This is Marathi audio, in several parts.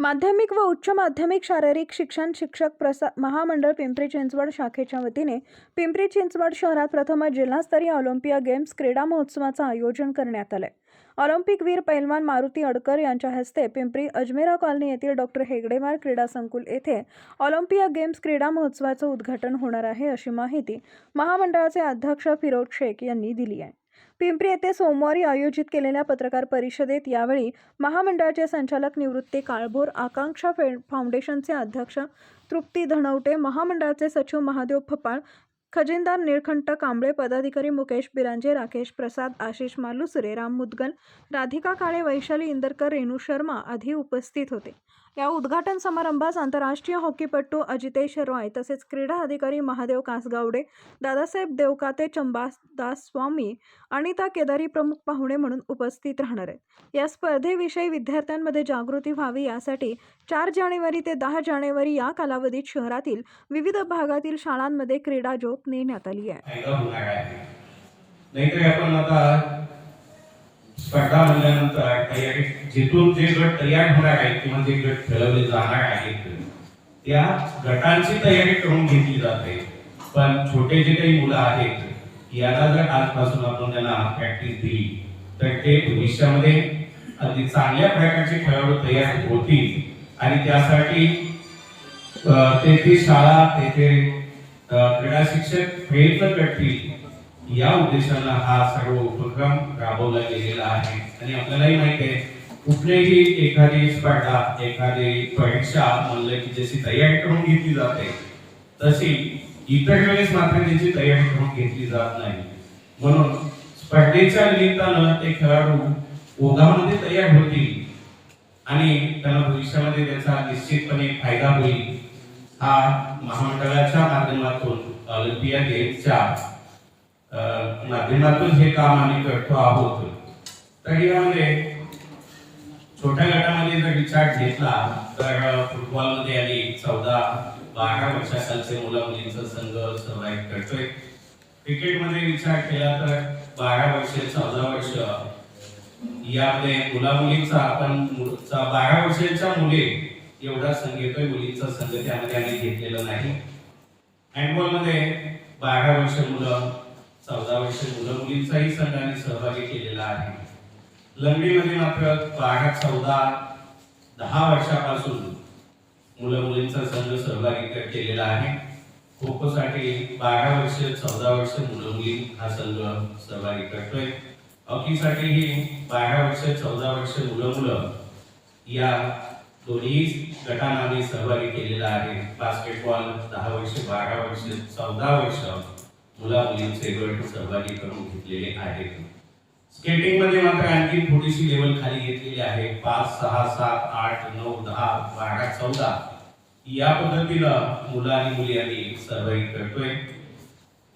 माध्यमिक व उच्च माध्यमिक शारीरिक शिक्षण शिक्षक प्रसा महामंडळ पिंपरी चिंचवड शाखेच्या वतीने पिंपरी चिंचवड शहरात प्रथमच जिल्हास्तरीय ऑलिम्पिया गेम्स क्रीडा महोत्सवाचं आयोजन करण्यात आलंय. ऑलिम्पिक वीर पैलवान मारुती अडकर यांच्या हस्ते पिंपरी अजमेरा कॉलनी येथील डॉक्टर हेगडेवार क्रीडा संकुल येथे ऑलिम्पिया गेम्स क्रीडा महोत्सवाचं उद्घाटन होणार आहे अशी माहिती महामंडळाचे अध्यक्ष फिरोज शेख यांनी दिली आहे. पिंपरी येथे सोमवारी आयोजित केलेल्या पत्रकार परिषदेत यावेळी महामंडळाचे संचालक निवृत्ती काळभोर आकांक्षा फे फाउंडेशनचे अध्यक्ष तृप्ती धनवटे महामंडळाचे सचिव महादेव फपाळ खजिनदार निळकंठ कांबळे पदाधिकारी मुकेश बिरांजे राकेश प्रसाद आशिष मालुसरे राम मुदगल राधिका काळे वैशाली इंदरकर रेणू शर्मा आदी उपस्थित होते. या उद्घाटन समारंभास आंतरराष्ट्रीय हॉकीपटू अजितेश रॉय तसेच क्रीडा अधिकारी महादेव कासगावडे दादासाहेब देवकाते चंबादास स्वामी अनिता केदारी प्रमुख पाहुणे म्हणून उपस्थित राहणार आहेत. या स्पर्धेविषयी विद्यार्थ्यांमध्ये जागृती व्हावी यासाठी चार जानेवारी ते दहा जानेवारी या कालावधीत शहरातील विविध भागातील शाळांमध्ये क्रीडा ज्योत नेण्यात आली आहे. नाहीतर आपण आता स्पर्धा म्हणल्यानंतर तयारी जिथून जे गट तयार होणार आहेत किंवा जे गट खेळवले जाणार आहेत त्या गटांची तयारी करून घेतली जाते. पण छोटे जे काही मुलं आहेत याला जर आजपासून आपण त्यांना प्रॅक्टिस दिली तर ते भविष्यामध्ये अगदी चांगल्या प्रकारचे खेळाडू तयार होतील. आणि त्यासाठी ते तेथे शाळा तेथे क्रीडा शिक्षक प्रयत्न करतील. या उद्देशाला हा सर्व उपक्रम राबवला गेलेला आहे. आणि आपल्यालाही माहिती आहे कुठलीही एखादी स्पर्धा एखादी परीक्षा म्हणलं की जशी तयारी करून घेतली जाते तशी इतर वेळेस मात्र त्याची तयारी करून घेतली जात नाही. म्हणून स्पर्धेच्या निमित्तानं ते खेळाडू ओघामध्ये तयार होतील आणि त्यांना भविष्यामध्ये त्याचा निश्चितपणे फायदा होईल. हा महामंडळाच्या माध्यमातून ऑलिम्पिया गेम्सच्या माध्यमातून हे काम आम्ही करतो आहोत. तर यामध्ये छोट्या गटामध्ये जर विचार घेतला तर फुटबॉलमध्ये आली चौदा बारा वर्षाखालचे मुलं मुलींचा संघ सर्वाईव्ह करतोय. क्रिकेटमध्ये विचार केला तर बारा वर्ष चौदा वर्ष यामध्ये मुला मुलींचा आपण बारा वर्षाच्या मुले एवढा संघ येतोय मुलींचा संघ त्यामध्ये आम्ही घेतलेला नाही. हँडबॉलमध्ये बारा वर्ष मुलं चौदा वर्ष मुलं मुलींचाही संघाने सहभागी केलेला आहे. लंगडीमध्ये मात्र बारा चौदा दहा वर्षापासून मुलं मुलींचा संघ सहभागी केलेला आहे. खोखोसाठी बारा वर्ष चौदा वर्ष मुलं मुली हा संघ सहभागी करतोय. हॉकीसाठीही बारा वर्ष चौदा वर्ष मुलं मुलं या दोन्ही गटांना सहभागी केलेला आहे. बास्केटबॉल दहा वर्ष बारा वर्ष चौदा वर्ष मुला मुलींचे गट सहभागी करून घेतलेले आहेत. स्केटिंगमध्ये मात्र आणखी थोडीशी लेवल खाली घेतलेली आहे. पाच सहा सात आठ नऊ दहा बारा चौदा. या पद्धतीनं मुलं आणि मुली आम्ही सहभागी करतोय.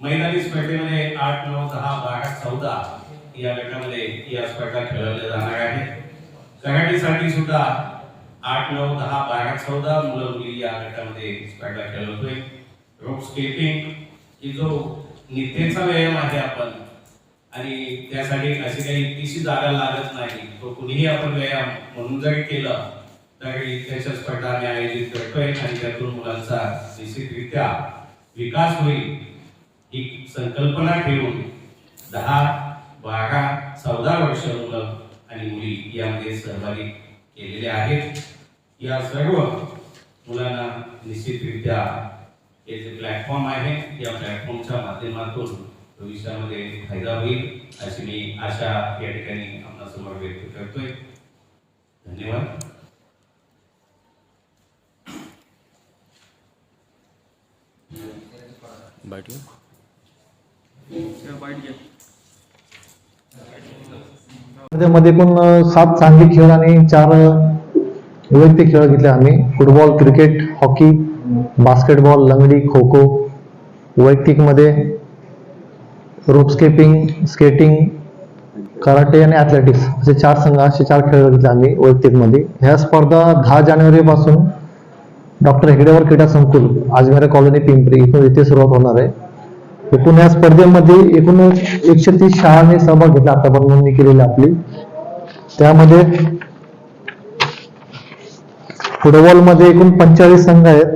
मैदानी स्पर्धेमध्ये आठ नऊ दहा बारा चौदा या गटामध्ये या स्पर्धा खेळवल्या जाणार आहेत. कराटेसाठी सुद्धा आठ नऊ दहा बारा चौदा मुलं मुली या गटामध्ये स्पर्धा खेळवतोय. रोप स्केटिंग ही जो नित्येचा व्यायाम आहे आपण. आणि त्यासाठी अशी काही इतकीशी जागा लागत नाही. तो कुणीही आपण व्यायाम म्हणून जरी केलं तरी त्याच्या स्पर्धा आम्ही आयोजित करतोय आणि त्यातून मुलांचा निश्चितरित्या विकास होईल ही संकल्पना ठेवून दहा बारा चौदा वर्ष मुलं आणि मुली यामध्ये सहभागी केलेले आहेत. या सर्व मुलांना निश्चितरित्या हे जे प्लॅटफॉर्म आहे या प्लॅटफॉर्मच्या माध्यमातून भविष्यामध्ये फायदा होईल अशी मी आशा या ठिकाणी आपणासमोर व्यक्त करतोय. धन्यवाद. एकूण अ, सात सांघिक खेळ आणि चार वैयक्तिक खेळ घेतले आम्ही. फुटबॉल क्रिकेट हॉकी बास्केटबॉल लंगडी खो खो वैयक्तिकमध्ये रोप स्केपिंग स्केटिंग कराटे आणि ॲथलेटिक्स असे चार संघ असे चार खेळ घेतले आम्ही वैयक्तिकमध्ये. ह्या स्पर्धा दहा जानेवारीपासून डॉक्टर हेगडेवर क्रीडा संकुल आजमेरा कॉलनी पिंपरी इथून इथे सुरुवात होणार आहे. एकूण या स्पर्धेमध्ये एकूण एकशे तीस शाळांनी सहभाग घेतला आतापर्यंत नोंदणी केलेली आपली. त्यामध्ये फुटबॉलमध्ये एकूण पंचेचाळीस संघ आहेत.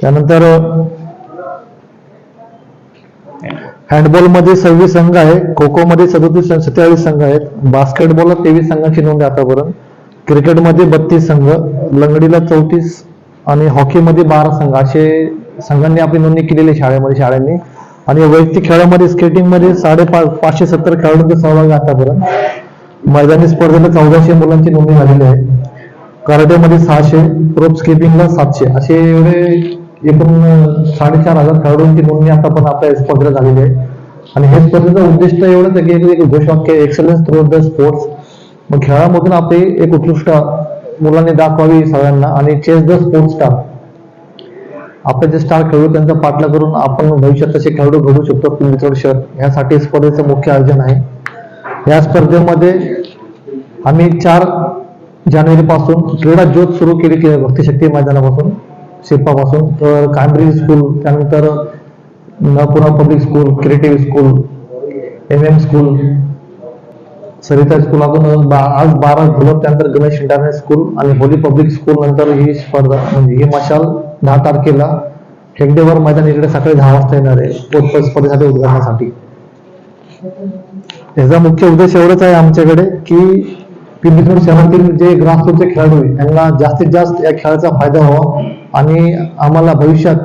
त्यानंतर हँडबॉलमध्ये सव्वीस संघ आहे खो खो मध्ये सदोतीस सत्तेचाळीस संघ आहेत. बास्केटबॉलला तेवीस संघांची नोंद आहे आतापर्यंत. क्रिकेटमध्ये बत्तीस संघ लंगडीला चौतीस आणि हॉकीमध्ये बारा संघ. असे संघांनी आपली नोंदणी केलेली आहे शाळेमध्ये शाळांनी. आणि वैयक्तिक खेळामध्ये स्केटिंगमध्ये साडेपाच पाचशे सत्तर खेळाडूंचा सहभाग आतापर्यंत. मैदानी स्पर्धेला चौदाशे मुलांची नोंदणी झालेली आहे. कराटेमध्ये सहाशे रोप स्किपिंगला सातशे. असे एवढे एकूण साडेचार हजार खेळाडूंची नोंदणी आता पण आपल्या स्पर्धेला झालेली आहे. आणि हे स्पर्धेचं उद्दिष्ट एवढंच आहे की एक घोषवाक्य एक्सलन्स थ्रू द स्पोर्ट्स मग खेळामधून आपली एक उत्कृष्ट मुलांनी दाखवावी सगळ्यांना आणि चेस द स्पोर्ट्स स्टार आपले जे स्टार खेळाडू त्यांचा पाठला करून आपण भविष्यात तसे खेळाडू घडू शकतो पिंपरी शहर यासाठी स्पर्धेचं मुख्य आयोजन आहे. या स्पर्धेमध्ये आम्ही चार जानेवारी पासून क्रीडा ज्योत सुरू केली की भक्तिशक्ती मैदानापासून. शिल्पापासून तर कांब्रिज स्कूल त्यानंतर Napura public school creative school M M school Sarita school आपण आज बारा झालं त्यानंतर गणेश इंटरनॅशनल स्कूल आणि होली पब्लिक स्कूल नंतर ही स्पर्धा म्हणजे ही मशाल दहा तारखेला हेगडेवर मैदान इकडे सकाळी दहा वाजता येणार आहे स्पर्धेसाठी उद्घाटनासाठी. याचा मुख्य उद्देश एवढंच आहे आमच्याकडे की पिंपरी शहरातील जे ग्रासरूटचे खेळाडू त्यांना जास्तीत जास्त या खेळाचा फायदा व्हावा. आणि आम्हाला भविष्यात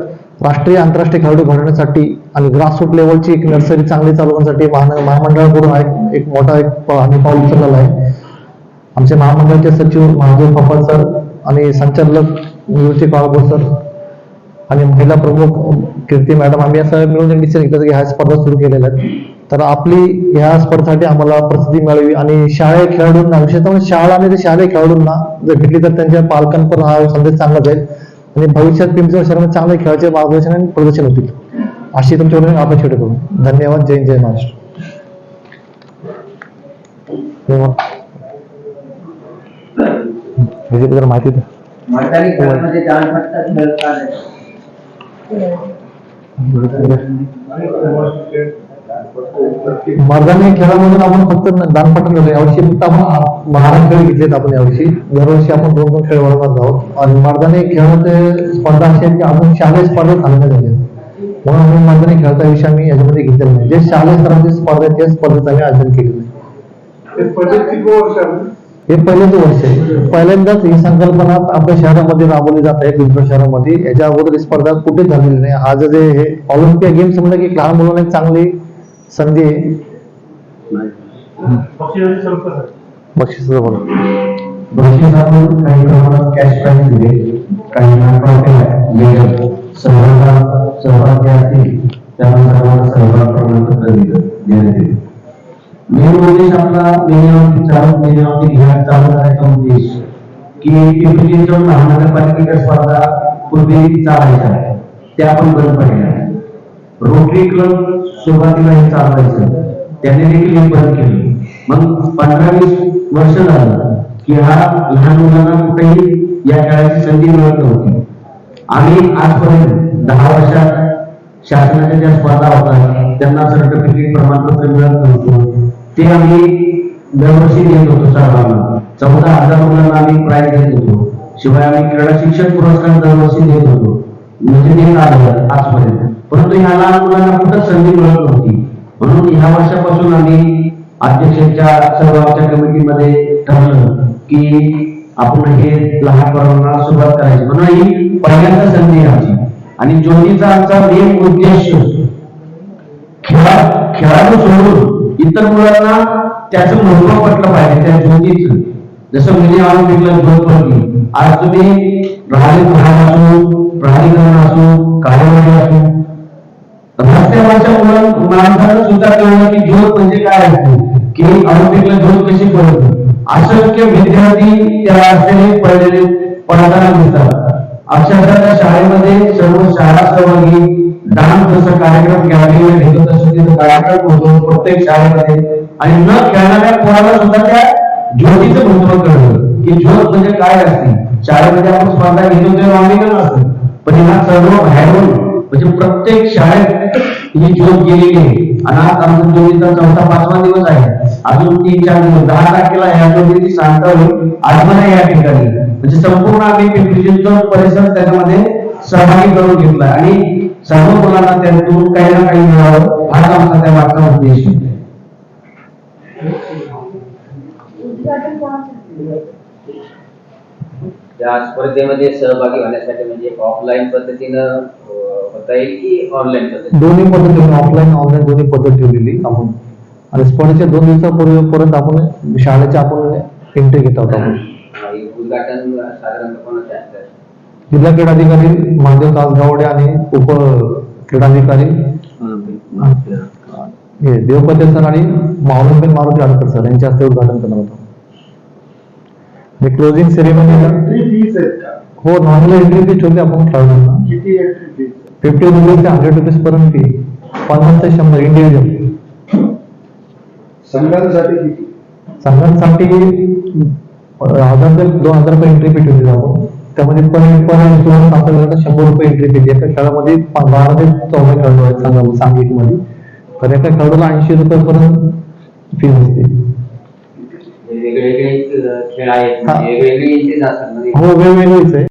राष्ट्रीय आंतरराष्ट्रीय खेळाडू घडवण्यासाठी आणि ग्रासरूट लेवलची एक नर्सरी चांगली चालवण्यासाठी महान महामंडळाकडून हा एक- मोठा एक आम्ही पाऊल उचललेला आहे. आमचे महामंडळाचे सचिव महादेव पप्पा सर आणि संचालक निवृत्ती काळगो सर आणि महिला प्रमुख कीर्ती मॅडम आम्ही असं मिळून डिसिजन घेतलं की ह्या स्पर्धा सुरू केलेल्या आहेत. तर आपली ह्या स्पर्धेसाठी आम्हाला प्रसिद्धी मिळावी आणि शाळे खेळाडूंना विशेषतः शाळा आणि ते शालेय खेळाडूंना जर भेटली तर त्यांच्या पालकांपर्यंत हा संदेश चांगला जाईल. आणि भविष्यात पिंपरी शहरामध्ये चांगले खेळाचे मार्गदर्शन आणि प्रदर्शन होतील अशी तुमच्याकडून अपेक्षा ठेवतो धन्यवाद. जय जय महाराष्ट्र. माहिती द्या. मर्दानी खेळामधून आपण फक्त दानपट्टा घेतो यावर्षी फक्त आपण महाराष्ट्र खेळ घेतलेत आपण यावर्षी. दरवर्षी आपण दोन दोन खेळ वाढवत आहोत. आणि मर्दानी खेळाचे स्पर्धा अशी आहेत की अजून शालेय स्पर्धा झाल्या झाल्या म्हणून आम्ही मर्दानी खेळाचा विषय आम्ही याच्यामध्ये घेतलेला नाही. जे शालेय स्तराची स्पर्धा आहे त्या स्पर्धेचं आम्ही आयोजन केलेलं आहे. हे पहिलेच वर्ष आहे. पहिल्यांदाच ही संकल्पना आपल्या शहरामध्ये राबवली जात आहे पिंपरी शहरामध्ये. याच्या अगोदर स्पर्धा कुठेच झालेली नाही. आज जे हे ऑलिम्पिया गेम्स म्हणलं की लहान मुलांना चांगली संधी बक्षीस काही प्रमाणात कॅश प्राईज दिले. काही मेडल सहभाग सहभागी असतील. त्यांना सर्वांना सहभाग प्रमाणपत्र दिलं देण्यात येईल. मेन उद्देश आपला मेन्यावरती चालू मेन्यावरती घ्या चालू करायचा उद्देश की पिंपरी चिंचवड महानगरपालिकेच्या स्पर्धा पूर्वी चालायच्या. त्या पण बंद पडल्या. रोटरी क्लब सुरुवातीला हे चालवायचं. त्याने देखील हे बंद केली. मग पंधरा वीस वर्ष झालं की हा लहान मुलांना कुठेही या खेळाची संधी मिळत नव्हती. आम्ही आजपर्यंत दहा वर्षात शासनाच्या ज्या स्पर्धा होतात त्यांना सर्टिफिकेट प्रमाणपत्र मिळत नव्हतं. ते आम्ही दरवर्षी देत होतो सर्वांना. चौदा हजार मुलांना आम्ही प्राईज देत होतो. शिवाय आम्ही क्रीडा शिक्षण पुरस्कार दरवर्षी देत होतो. म्हणजे देत आजपर्यंत परंतु ह्या लहान मुलांना कुठं संधी मिळत नव्हती. म्हणून ह्या वर्षापासून आम्ही अध्यक्षांच्या सर्व कमिटीमध्ये ठरलं की आपण हे लहान मुलांना सुरुवात करायची. म्हणून ही पहिल्यांदा संधी आमची. आणि ज्योतीचा आमचा मेन उद्देश खेळा खेळाडू सोडून इतर मुलांना त्याचं महत्त्व पटलं पाहिजे त्या ज्योतीचं. जसं मिनी ऑलिम्पिकला ज्योत पडली आज तुम्ही राहणी महाराष्ट्र प्राधिकरण असो कार्यवाही असो रस्त्यावरच्या मुलं माणसाला सुद्धा कळलं की ज्योत म्हणजे काय असते? की ऑलिम्पिकला ज्योत कशी पडते? असंख्य विद्यार्थी त्या रस्त्याने पडलेले पडताना दिसतात. अक्षरशः शाळेमध्ये सर्व शाळा सहभागी डान्स जसं कार्यक्रम खेळायला घेतो तसं तिथं कार्यक्रम होतो प्रत्येक शाळेमध्ये. आणि न खेळणाऱ्या कोणाला सुद्धा त्या ज्योतीचं महत्त्व कळलं. की ज्योत म्हणजे काय असते? शाळेमध्ये आपण स्पर्धा घेतो तेव्हा आम्ही का म्हणजे पण ह्या सर्व बाहेरून म्हणजे प्रत्येक शाळेत ही ज्योत गेलेली आहे. आणि आज आमचा ज्योतीचा चौथा पाचवा दिवस आहे. अजून तीन चार दिवस. दहा तारखेला ह्या ज्योतीची सांगता होईल. आजमन आहे या ठिकाणी. म्हणजे संपूर्ण आम्ही पिंपरी चिंचवड परिसर त्याच्यामध्ये सहभागी करून घेतला आणि सर्व मुलांना त्यातून काही ना काही मिळावं हाच आमचा त्या मागचा उद्देश आहे. या स्पर्धेमध्ये सहभागी होण्यासाठी म्हणजे ऑफलाईन पद्धतीनं होता येईल की ऑनलाईन पद्धतीने? दोन्ही पद्धतीने ऑफलाईन ऑनलाईन दोन्ही पद्धत ठेवलेली आपण. आणि स्पर्धेच्या दोन दिवसापूर्वीपर्यंत आपण शाळेच्या आपण एंट्री घेत आहोत आपण. हे उद्घाटन साधारणतः असेल? जिल्हा क्रीडाधिकारी महादेव तासगावडे आणि उप क्रीडाधिकारी हे देवपते सर आणि मावलंबेन मारुती आडकर सर यांच्या हस्ते उद्घाटन करणार होतं. क्लोजिंग सेरेमनीला एंट्री फीस आहेत का हो नॉर्मल एंट्री फी ठेवली आपण खेळाडूंना किती एंट्री फीस फिफ्टी रुपीज ते हंड्रेड रुपीज पर्यंत फी पन्नास ते शंभर इंडिव्हिज्युअल संघांसाठी किती? संघांसाठी हजार ते दोन हजार रुपये एंट्री फी ठेवली आपण. त्यामध्ये पण पण इन्शुरन्स असेल तर शंभर रुपये एंट्री फी एका खेळामध्ये बारा ते चौदा खेळाडू आहेत सांघिकमध्ये तर एका खेळाडूला ऐंशी रुपये पर्यंत फी असते वेगवेगळे अं, खेळ आहेत हा. वेगवेगळी entries असतात म्हणजे हो वेगवेगळीच आहे